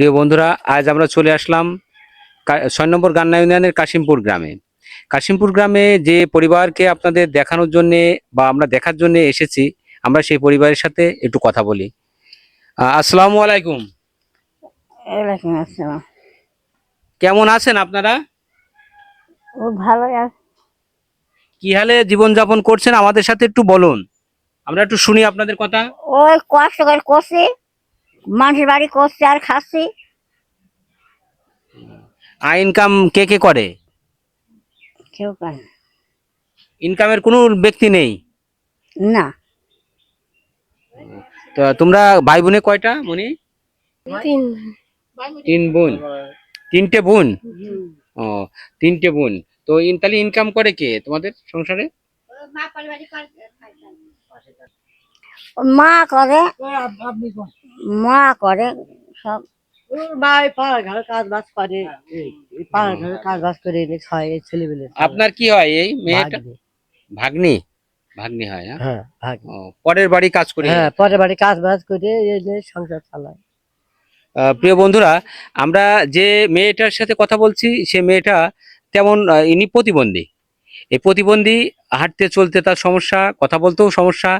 প্রিয় বন্ধুরা আজ আমরা চলে আসলাম ছয় নম্বর গান্না ইউনিয়নের কাশিমপুর গ্রামে। কাশিমপুর গ্রামে যে পরিবারকে আপনাদের দেখানোর জন্য বা আমরা দেখার জন্য এসেছি আমরা সেই পরিবারের সাথে একটু কথা বলি। আসসালামু আলাইকুম। কেমন আছেন আপনারা? ভালো কি হালে জীবনযাপন করছেন আমাদের সাথে একটু বলুন। আমরা একটু শুনি আপনাদের কথা। ওই কষ্ট করে করছি। মানুষের বাড়ি করছি আর খাচ্ছি। আয় ইনকাম কে কে করে? কেউ করে ইনকামের কোনো ব্যক্তি নেই? না। তো তোমরা ভাই বোনে কয়টা মনি তিন। তিন বোন। তিনটে বোন? ও তিনটে বোন। তো তাহলে ইনকাম করে কে তোমাদের সংসারে? মা করে। মা করে সব। খায় আপনার কি হয় এই মেয়েটা? ভাগ্নি। ভাগ্নি? হয় হ্যাঁ? হ্যাঁ পরের বাড়ি কাজ করি হ্যাঁ পরের বাড়ি কাজ বাজ করে এনে সংসার চালায়। আহ, প্রিয় বন্ধুরা আমরা যে মেয়েটার সাথে কথা বলছি সে মেয়েটা তেমন ইনি প্রতিবন্ধী। এই প্রতিবন্ধী হাঁটতে চলতে তার সমস্যা, কথা বলতেও সমস্যা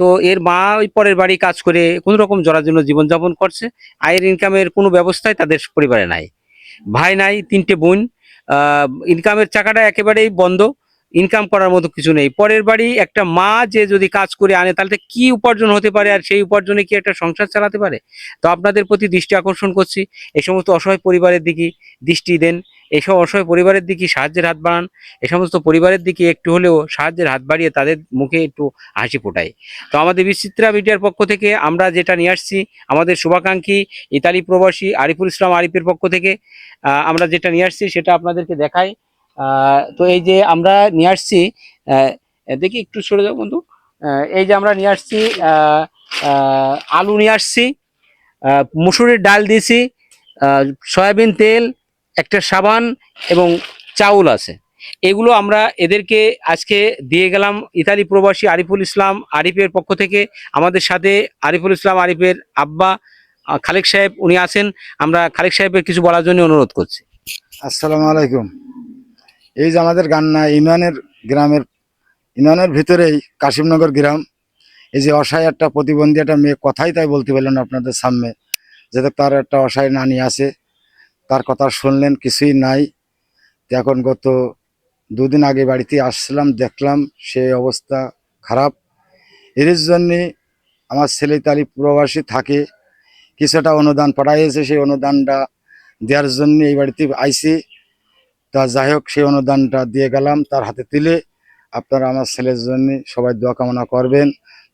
তো এর মা ওই পরের বাড়ি কাজ করে কোনো রকম জড়ার জন্য জীবনযাপন করছে, আয়ের ইনকামের কোনো ব্যবস্থাই তাদের পরিবারে নাই। ভাই নাই, তিনটে বোন ইনকামের চাকাটা একেবারেই বন্ধ। ইনকাম করার মতো কিছু নেই। পরের বাড়ি একটা মা যে যদি কাজ করে আনে তাহলে কি উপার্জন হতে পারে আর সেই উপার্জনে কি একটা সংসার চালাতে পারে? তো আপনাদের প্রতি দৃষ্টি আকর্ষণ করছি। এই সমস্ত অসহায় পরিবারের দিকে দৃষ্টি দেন। এইসব অসহায় পরিবারের দিকে সাহায্যের হাত বাড়ান। এই সমস্ত পরিবারের দিকে একটু হলেও সাহায্যের হাত বাড়িয়ে তাদের মুখে একটু হাসি ফোটাই। তো আমাদের বিচিত্রা মিডিয়ার পক্ষ থেকে আমরা যেটা নিয়ে আসছি আমাদের শুভাকাঙ্ক্ষী ইতালি প্রবাসী আরিফুল ইসলাম আরিফের পক্ষ থেকে আমরা যেটা নিয়ে আসছি সেটা আপনাদেরকে দেখাই। আহ, তো এই যে আমরা নিয়ে আসছি দেখি একটু সরে যাও বন্ধু। এই যে আমরা নিয়ে আসছি আলু নিয়ে আসছি মুসুরির ডাল দিয়েছি সয়াবিন তেল, একটা সাবান এবং চাউল আছে। এগুলো আমরা এদেরকে আজকে দিয়ে গেলাম ইতালি প্রবাসী আরিফুল ইসলাম আরিফের পক্ষ থেকে। আমাদের সাথে আরিফুল ইসলাম আরিফের আব্বা খালেক সাহেব উনি আছেন। আমরা খালেক সাহেবের কিছু বলার জন্য অনুরোধ করছি। আসসালামু আলাইকুম। এই যে আমাদের গান্না ইউনিয়নের গ্রামের, ইউনিয়নের ভিতরেই কাশিমনগর গ্রাম, এই যে অসহায় একটা প্রতিবন্ধী একটা মেয়ে কথাই তাই বলতে পারলেন আপনাদের সামনে, যাতে তার একটা অসহায় নানি আছে, তার কথা শুনলেন, কিছুই নাই। এখন গত দুদিন আগে বাড়িতে আসছিলাম দেখলাম সেই অবস্থা খারাপ। এর জন্যে আমার ছেলে তালি প্রবাসী থাকে, কিছুটা অনুদান পাঠাইয়েছে, সেই অনুদানটা দেওয়ার জন্য এই বাড়িতে আইসি। তা যাই হোক, সেই অনুদানটা দিয়ে গেলাম তার হাতে তুলে। আপনারা আমার ছেলের জন্য সবাই দোয়া কামনা করবেন।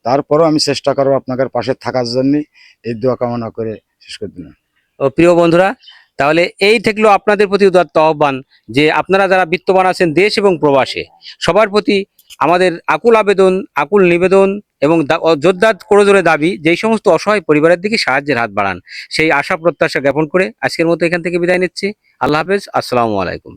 তারপরও আমি চেষ্টা করব আপনাদের পাশে থাকার জন্য এই দোয়া কামনা করে শেষ করে দিলাম। ও প্রিয় বন্ধুরা, তাহলে এই থাকল আপনাদের প্রতি উদাত্ত আহ্বান যে আপনারা যারা বিত্তবান আছেন দেশ এবং প্রবাসে, সবার প্রতি আমাদের আকুল আবেদন, আকুল নিবেদন এবং জোরদার করজোরে দাবি যেই সমস্ত অসহায় পরিবারের দিকে সাহায্যের হাত বাড়ান। সেই আশা প্রত্যাশা জ্ঞাপন করে আজকের মতো এখান থেকে বিদায় নিচ্ছি। আল্লাহ হাফেজ। আসসালামু আলাইকুম।